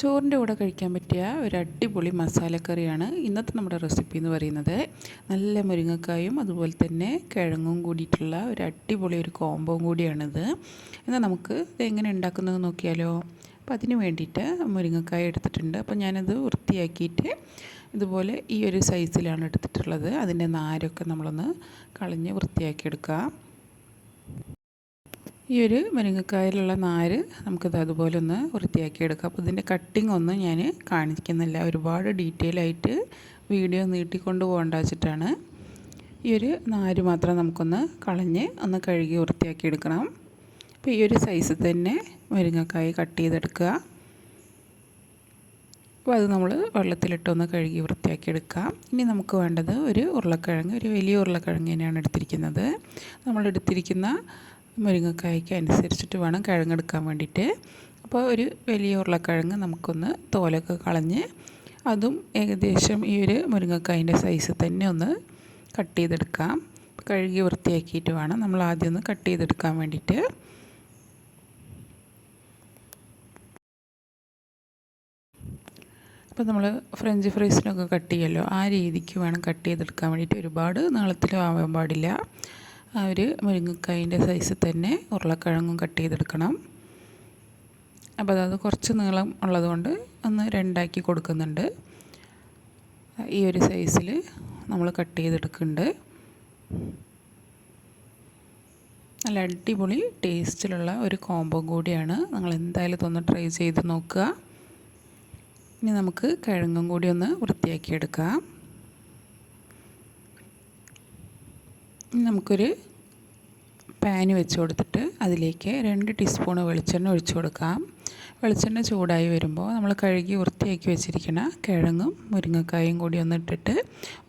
ചോറിന്റെ കൂടെ കഴിക്കാൻ പറ്റിയ ഒരു അടിപൊളി മസാലക്കറിയാണ് ഇന്നത്തെ നമ്മുടെ റെസിപ്പി എന്ന് പറയുന്നത്. നല്ല മുരിങ്ങക്കായും അതുപോലെ തന്നെ കിഴങ്ങും കൂടിയിട്ടുള്ള ഒരു അടിപൊളി ഒരു കോംബോ കൂടിയാണിത്. എന്നാൽ നമുക്ക് ഇത് എങ്ങനെ ഉണ്ടാക്കുന്നത് നോക്കിയാലോ? അപ്പോൾ അതിന് വേണ്ടിയിട്ട് മുരിങ്ങക്കായ എടുത്തിട്ടുണ്ട്. അപ്പോൾ ഞാനത് വൃത്തിയാക്കിയിട്ട് ഇതുപോലെ ഈ ഒരു സൈസിലാണ് എടുത്തിട്ടുള്ളത്. അതിന്റെ നാരൊക്കെ നമ്മളൊന്ന് കളഞ്ഞ് വൃത്തിയാക്കി എടുക്കുക ഈ ഒരു മുരിങ്ങക്കായലുള്ള നാര് നമുക്കിത് അതുപോലെ ഒന്ന് വൃത്തിയാക്കി എടുക്കാം അപ്പോൾ ഇതിന്റെ കട്ടിംഗ് ഒന്നും ഞാൻ കാണിക്കുന്നില്ല. ഒരുപാട് ഡീറ്റെയിൽ ആയിട്ട് വീഡിയോ നീട്ടിക്കൊണ്ട് പോകേണ്ട വെച്ചിട്ടാണ്. ഈ ഒരു നാര് മാത്രം നമുക്കൊന്ന് കളഞ്ഞ് ഒന്ന് കഴുകി വൃത്തിയാക്കി എടുക്കണം അപ്പോൾ ഈ ഒരു സൈസ് തന്നെ മുരിങ്ങക്കായ കട്ട് ചെയ്തെടുക്കുക. അപ്പോൾ അത് നമ്മൾ വെള്ളത്തിലിട്ടൊന്ന് കഴുകി വൃത്തിയാക്കി എടുക്കാം ഇനി നമുക്ക് വേണ്ടത് ഒരു ഉരുളക്കിഴങ്ങ് ഒരു വലിയ ഉരുളക്കിഴങ്ങ് തന്നെയാണ് എടുത്തിരിക്കുന്നത്. നമ്മൾ എടുത്തിരിക്കുന്ന മുരിങ്ങക്കായ്ക്ക് അനുസരിച്ചിട്ട് വേണം കിഴങ്ങെടുക്കാൻ വേണ്ടിയിട്ട്. അപ്പോൾ ഒരു വലിയ ഉരുളക്കിഴങ്ങ് നമുക്കൊന്ന് തോലൊക്കെ കളഞ്ഞ് അതും ഏകദേശം ഈ ഒരു മുരിങ്ങക്കായന്റെ സൈസ് തന്നെ ഒന്ന് കട്ട് ചെയ്തെടുക്കാം. കഴുകി വൃത്തിയാക്കിയിട്ട് വേണം നമ്മൾ ആദ്യം ഒന്ന് കട്ട് ചെയ്തെടുക്കാൻ വേണ്ടിയിട്ട്. ഇപ്പോൾ നമ്മൾ ഫ്രഞ്ച് ഫ്രൈസിനൊക്കെ കട്ട് ചെയ്യല്ലോ. ആ രീതിക്ക് വേണം കട്ട് ചെയ്തെടുക്കാൻ വേണ്ടിയിട്ട് ഒരുപാട് നീളത്തിലും ആവാൻ പാടില്ല. ആ ഒരു മുരിങ്ങക്കായിന്റെ സൈസ് തന്നെ ഉരുളക്കിഴങ്ങും കട്ട് ചെയ്തെടുക്കണം. അപ്പോൾ അത് കുറച്ച് നീളം ഉള്ളതുകൊണ്ട് ഒന്ന് രണ്ടാക്കി കൊടുക്കുന്നുണ്ട്. ഈ ഒരു സൈസിൽ നമ്മൾ കട്ട് ചെയ്തെടുക്കുന്നുണ്ട്. നല്ല അടിപൊളി ടേസ്റ്റിലുള്ള ഒരു കോംബോ കൂടിയാണ്. നിങ്ങൾ എന്തായാലും ഇതൊന്ന് ട്രൈ ചെയ്ത് നോക്കുക. ഇനി നമുക്ക് കിഴങ്ങും കൂടി ഒന്ന് വൃത്തിയാക്കിയെടുക്കാം. നമുക്കൊരു പാന് വെച്ച് കൊടുത്തിട്ട് അതിലേക്ക് രണ്ട് ടീസ്പൂൺ വെളിച്ചെണ്ണ ഒഴിച്ചു കൊടുക്കാം. വെളിച്ചെണ്ണ ചൂടായി വരുമ്പോൾ നമ്മൾ കഴുകി വൃത്തിയാക്കി വെച്ചിരിക്കുന്ന കിഴങ്ങും മുരിങ്ങക്കായും കൂടി ഒന്ന് ഇട്ടിട്ട്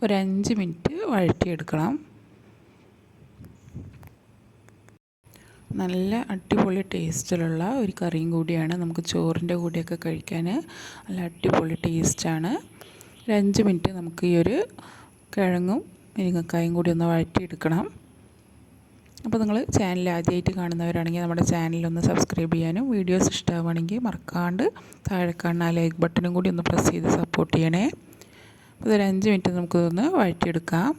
ഒരു അഞ്ച് മിനിറ്റ് വഴറ്റിയെടുക്കണം. നല്ല അടിപൊളി ടേസ്റ്റിലുള്ള ഒരു കറിയും കൂടിയാണ് നമുക്ക് ചോറിന്റെ കൂടെയൊക്കെ കഴിക്കാൻ നല്ല അടിപൊളി ടേസ്റ്റാണ്. ഒരു അഞ്ച് മിനിറ്റ് നമുക്ക് ഈ ഒരു കിഴങ്ങും മുരിങ്ങക്കായും കൂടി ഒന്ന് വഴറ്റിയെടുക്കണം. അപ്പോൾ നിങ്ങൾ ചാനൽ ആദ്യമായിട്ട് കാണുന്നവരാണെങ്കിൽ നമ്മുടെ ചാനലൊന്ന് സബ്സ്ക്രൈബ് ചെയ്യാനും വീഡിയോസ് ഇഷ്ടമാവുകയാണെങ്കിൽ മറക്കാണ്ട് താഴെ കാണുന്ന ലൈക്ക് ബട്ടണും കൂടി ഒന്ന് പ്രസ് ചെയ്ത് സപ്പോർട്ട് ചെയ്യണേ. അപ്പോൾ ഇതൊരു അഞ്ച് മിനിറ്റ് നമുക്കിതൊന്ന് വഴറ്റിയെടുക്കാം.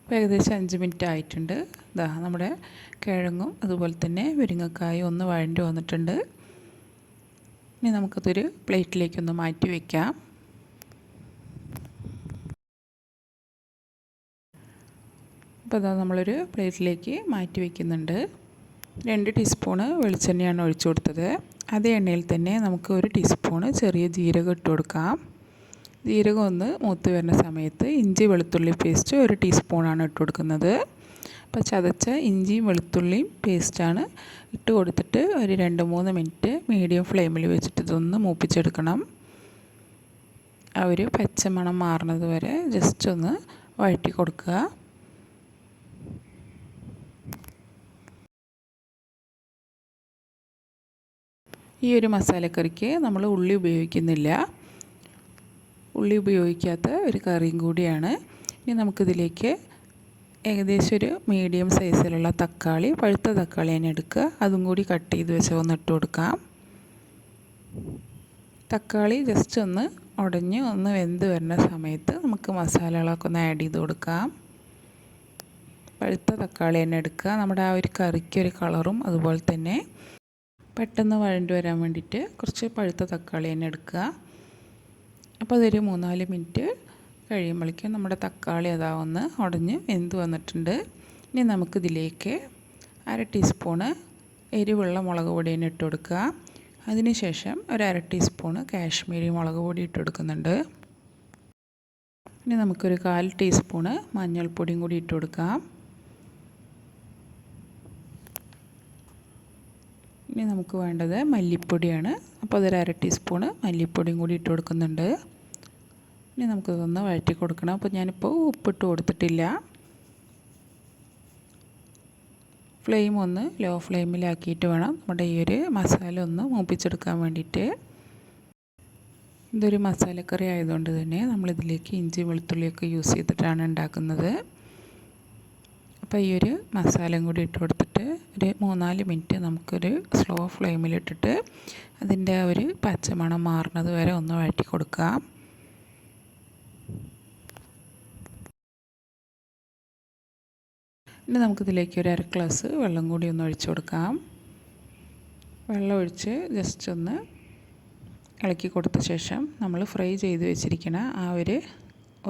അപ്പോൾ ഏകദേശം അഞ്ച് മിനിറ്റ് ആയിട്ടുണ്ട്. ഇതാ നമ്മുടെ കിഴങ്ങും അതുപോലെ തന്നെ മുരിങ്ങക്കായും ഒന്ന് വഴണ്ടി വന്നിട്ടുണ്ട്. ഇനി നമുക്കതൊരു പ്ലേറ്റിലേക്കൊന്ന് മാറ്റി വയ്ക്കാം അപ്പോൾ അതാ നമ്മളൊരു പ്ലേറ്റിലേക്ക് മാറ്റി വയ്ക്കുന്നുണ്ട് രണ്ട് ടീസ്പൂണ് വെളിച്ചെണ്ണയാണ് ഒഴിച്ചു കൊടുത്തത്. അതേ എണ്ണയിൽ തന്നെ നമുക്ക് ഒരു ടീസ്പൂണ് ചെറിയ ജീരകം ഇട്ട് കൊടുക്കാം. ജീരകം ഒന്ന് മൂത്ത് വരുന്ന സമയത്ത് ഇഞ്ചി വെളുത്തുള്ളി പേസ്റ്റ് ഒരു ടീസ്പൂണാണ് ഇട്ട് കൊടുക്കുന്നത്. അപ്പോൾ ചതച്ച ഇഞ്ചിയും വെളുത്തുള്ളിയും പേസ്റ്റാണ് ഇട്ട് കൊടുത്തിട്ട് ഒരു രണ്ട് മൂന്ന് മിനിറ്റ് മീഡിയം ഫ്ലെയിമിൽ വെച്ചിട്ട് ഇതൊന്ന് മൂപ്പിച്ചെടുക്കണം. ആ ഒരു പച്ചമണം മാറുന്നത് വരെ ജസ്റ്റ് ഒന്ന് വഴറ്റി കൊടുക്കുക. ഈ ഒരു മസാലക്കറിക്ക് നമ്മൾ ഉള്ളി ഉപയോഗിക്കുന്നില്ല. ഉള്ളി ഉപയോഗിക്കാത്ത ഒരു കറിയും കൂടിയാണ്. ഇനി നമുക്കിതിലേക്ക് ഏകദേശം ഒരു മീഡിയം സൈസിലുള്ള തക്കാളി പഴുത്ത തക്കാളി തന്നെ എടുക്കുക. അതും കൂടി കട്ട് ചെയ്ത് വെച്ച് ഒന്ന് ഇട്ട് കൊടുക്കാം. തക്കാളി ജസ്റ്റ് ഒന്ന് ഉടഞ്ഞ് ഒന്ന് വെന്ത് വരുന്ന സമയത്ത് നമുക്ക് മസാലകളൊക്കെ ഒന്ന് ആഡ് ചെയ്ത് കൊടുക്കാം. പഴുത്ത തക്കാളി തന്നെ എടുക്കുക. നമ്മുടെ ആ ഒരു കറിക്കൊരു കളറും അതുപോലെ തന്നെ പെട്ടെന്ന് വഴണ്ടു വരാൻ വേണ്ടിയിട്ട് കുറച്ച് പഴുത്ത തക്കാളി തന്നെ എടുക്കുക. അപ്പോൾ അതൊരു മൂന്നാൽ മിനിറ്റ് കഴിയുമ്പോഴേക്കും നമ്മുടെ തക്കാളി അതാ ഒന്ന് ഉടഞ്ഞ് വെന്ത് വന്നിട്ടുണ്ട്. ഇനി നമുക്കിതിലേക്ക് അര ടീസ്പൂണ് എരിവുള്ള മുളക് പൊടി തന്നെ ഇട്ട് കൊടുക്കുക. അതിനുശേഷം ഒരു അര ടീസ്പൂണ് കാശ്മീരി മുളക് പൊടി ഇട്ട് കൊടുക്കുന്നുണ്ട്. ഇനി നമുക്കൊരു കാൽ ടീസ്പൂണ് മഞ്ഞൾപ്പൊടിയും കൂടി ഇട്ട് കൊടുക്കാം. ഇനി നമുക്ക് വേണ്ടത് മല്ലിപ്പൊടിയാണ്. അപ്പോൾ അതൊരു അര ടീസ്പൂണ് മല്ലിപ്പൊടിയും കൂടി ഇട്ട് കൊടുക്കുന്നുണ്ട്. ഇനി നമുക്കിതൊന്ന് വഴറ്റി കൊടുക്കണം. അപ്പോൾ ഞാനിപ്പോൾ ഉപ്പിട്ട് കൊടുത്തിട്ടില്ല. ഫ്ലെയിം ഒന്ന് ലോ ഫ്ലെയിമിലാക്കിയിട്ട് വേണം നമ്മുടെ ഈ ഒരു മസാല ഒന്ന് മൂപ്പിച്ചെടുക്കാൻ വേണ്ടിയിട്ട്. ഇതൊരു മസാലക്കറി ആയതുകൊണ്ട് തന്നെ നമ്മളിതിലേക്ക് ഇഞ്ചി വെളുത്തുള്ളിയൊക്കെ യൂസ് ചെയ്തിട്ടാണ് ഉണ്ടാക്കുന്നത്. അപ്പോൾ ഈ ഒരു മസാലയും കൂടി ഇട്ട് കൊടുത്തിട്ട് ഒരു മൂന്നാൽ മിനിറ്റ് നമുക്കൊരു സ്ലോ ഫ്ലെയിമിലിട്ടിട്ട് അതിന്റെ ഒരു പച്ചമണം മാറുന്നത് വരെ ഒന്ന് വഴറ്റി കൊടുക്കാം. ഇനി നമുക്കിതിലേക്ക് ഒരു അര ഗ്ലാസ് വെള്ളം കൂടി ഒന്ന് ഒഴിച്ചു കൊടുക്കാം. വെള്ളം ഒഴിച്ച് ജസ്റ്റ് ഒന്ന് ഇളക്കി കൊടുത്ത ശേഷം നമ്മൾ ഫ്രൈ ചെയ്ത് വെച്ചിരിക്കുന്ന ആ ഒരു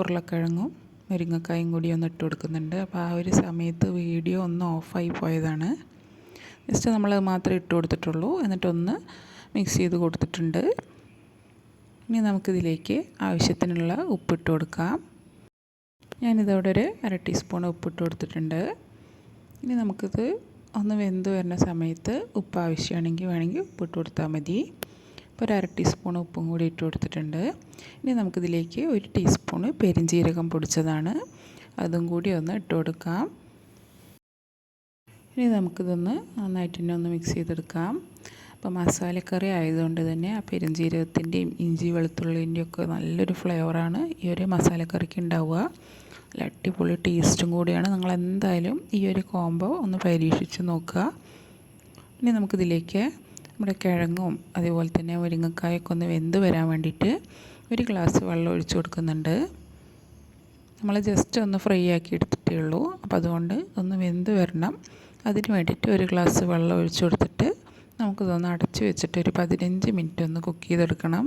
ഉരുളക്കിഴങ്ങും മുരിങ്ങക്കായും കൂടി ഒന്ന് ഇട്ട് കൊടുക്കുന്നുണ്ട്. അപ്പോൾ ആ ഒരു സമയത്ത് വീഡിയോ ഒന്ന് ഓഫായി പോയതാണ്. ജസ്റ്റ് നമ്മൾ മാത്രമേ ഇട്ട് കൊടുത്തിട്ടുള്ളൂ. എന്നിട്ടൊന്ന് മിക്സ് ചെയ്ത് കൊടുത്തിട്ടുണ്ട്. ഇനി നമുക്കിതിലേക്ക് ആവശ്യത്തിനുള്ള ഉപ്പിട്ട് കൊടുക്കാം. ഞാനിതവിടെ ഒരു അര ടീസ്പൂൺ ഉപ്പിട്ട് കൊടുത്തിട്ടുണ്ട്. ഇനി നമുക്കിത് ഒന്ന് വെന്ത് വരുന്ന സമയത്ത് ഉപ്പ് ആവശ്യമാണെങ്കിൽ വേണമെങ്കിൽ ഉപ്പിട്ട് കൊടുത്താൽ മതി. ഇപ്പോൾ ഒരു അര ടീസ്പൂൺ ഉപ്പും കൂടി ഇട്ട് കൊടുത്തിട്ടുണ്ട്. ഇനി നമുക്കിതിലേക്ക് ഒരു ടീസ്പൂൺ പെരിഞ്ജീരകം പൊടിച്ചതാണ്. അതും കൂടി ഒന്ന് ഇട്ട് കൊടുക്കാം. ഇനി നമുക്കിതൊന്ന് നന്നായിട്ട് തന്നെ ഒന്ന് മിക്സ് ചെയ്തെടുക്കാം. അപ്പോൾ മസാലക്കറി ആയതുകൊണ്ട് തന്നെ ആ പെരുംജീരകത്തിന്റെയും ഇഞ്ചി വെളുത്തുള്ളിന്റെയും ഒക്കെ നല്ലൊരു ഫ്ലേവറാണ് ഈ ഒരു മസാലക്കറിക്ക് ഉണ്ടാവുക. നല്ല അടിപൊളി ടേസ്റ്റും കൂടിയാണ്. നിങ്ങൾ എന്തായാലും ഈ ഒരു കോംബോ ഒന്ന് പരീക്ഷിച്ച് നോക്കുക. ഇനി നമുക്കിതിലേക്ക് നമ്മുടെ കിഴങ്ങും അതേപോലെ തന്നെ മുരിങ്ങക്കായൊക്കെ ഒന്ന് വെന്ത് വരാൻ വേണ്ടിയിട്ട് ഒരു ഗ്ലാസ് വെള്ളം ഒഴിച്ചു കൊടുക്കുന്നുണ്ട്. നമ്മൾ ജസ്റ്റ് ഒന്ന് ഫ്രൈ ആക്കി എടുത്തിട്ടേ ഉള്ളൂ. അപ്പോൾ അതുകൊണ്ട് ഒന്ന് വെന്ത് വരണം. അതിന് വേണ്ടിയിട്ട് ഒരു ഗ്ലാസ് വെള്ളം ഒഴിച്ചു കൊടുത്തിട്ട് നമുക്കിതൊന്ന് അടച്ച് വെച്ചിട്ട് ഒരു പതിനഞ്ച് മിനിറ്റ് ഒന്ന് കുക്ക് ചെയ്തെടുക്കണം.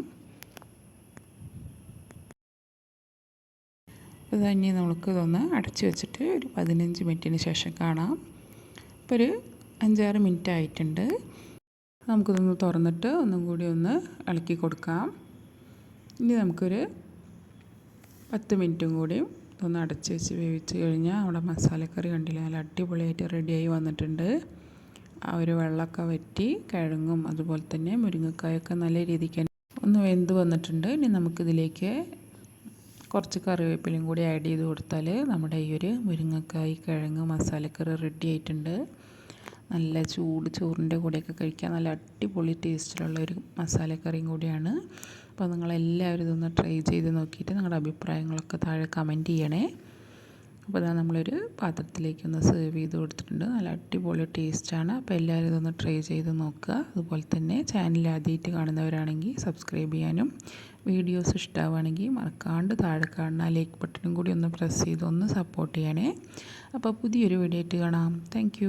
ഇത് തന്നെ നമുക്ക് ഇതൊന്ന് അടച്ച് വെച്ചിട്ട് ഒരു പതിനഞ്ച് മിനിറ്റിന് ശേഷം കാണാം. ഇപ്പോൾ ഒരു അഞ്ചാറ് മിനിറ്റ് ആയിട്ടുണ്ട്. നമുക്കിതൊന്ന് തുറന്നിട്ട് ഒന്നും കൂടി ഒന്ന് ഇളക്കി കൊടുക്കാം. ഇനി നമുക്കൊരു പത്ത് മിനിറ്റും കൂടി ഒന്ന് അടച്ച് വെച്ച് വേവിച്ച് കഴിഞ്ഞാൽ നമ്മുടെ മസാലക്കറി കണ്ടില്ല നല്ല അടിപൊളിയായിട്ട് റെഡിയായി വന്നിട്ടുണ്ട്. ആ ഒരു വെള്ളമൊക്കെ വറ്റി കിഴങ്ങും അതുപോലെ തന്നെ മുരിങ്ങക്കായൊക്കെ നല്ല രീതിക്ക് ഒന്ന് വെന്ത് വന്നിട്ടുണ്ട്. ഇനി നമുക്കിതിലേക്ക് കുറച്ച് കറിവേപ്പിലയും കൂടി ആഡ് ചെയ്ത് കൊടുത്താൽ നമ്മുടെ ഈ ഒരു മുരിങ്ങക്കായ് കിഴങ്ങ് മസാലക്കറി റെഡി ആയിട്ടുണ്ട്. നല്ല ചൂട് ചോറിന്റെ കൂടെയൊക്കെ കഴിക്കാൻ നല്ല അടിപൊളി ടേസ്റ്റിലുള്ള ഒരു മസാലക്കറിയും കൂടിയാണ്. അപ്പോൾ നിങ്ങളെല്ലാവരും ഇതൊന്ന് ട്രൈ ചെയ്ത് നോക്കിയിട്ട് നിങ്ങളുടെ അഭിപ്രായങ്ങളൊക്കെ താഴെ കമന്റ് ചെയ്യണേ. അപ്പോൾ അതാ നമ്മളൊരു പാത്രത്തിലേക്ക് ഒന്ന് സെർവ് ചെയ്ത് കൊടുത്തിട്ടുണ്ട്. നല്ല അടിപൊളി ടേസ്റ്റാണ്. അപ്പോൾ എല്ലാവരും ഇതൊന്ന് ട്രൈ ചെയ്ത് നോക്കുക. അതുപോലെ തന്നെ ചാനൽ ആദ്യമായിട്ട് കാണുന്നവരാണെങ്കിൽ സബ്സ്ക്രൈബ് ചെയ്യാനും വീഡിയോസ് ഇഷ്ടമാവുകയാണെങ്കിൽ മറക്കാണ്ട് താഴെ കാണുന്ന ലൈക്ക് ബട്ടണും കൂടി ഒന്ന് പ്രസ് ചെയ്ത് ഒന്ന് സപ്പോർട്ട് ചെയ്യണേ. അപ്പോൾ പുതിയൊരു വീഡിയോ ആയിട്ട് കാണാം. താങ്ക്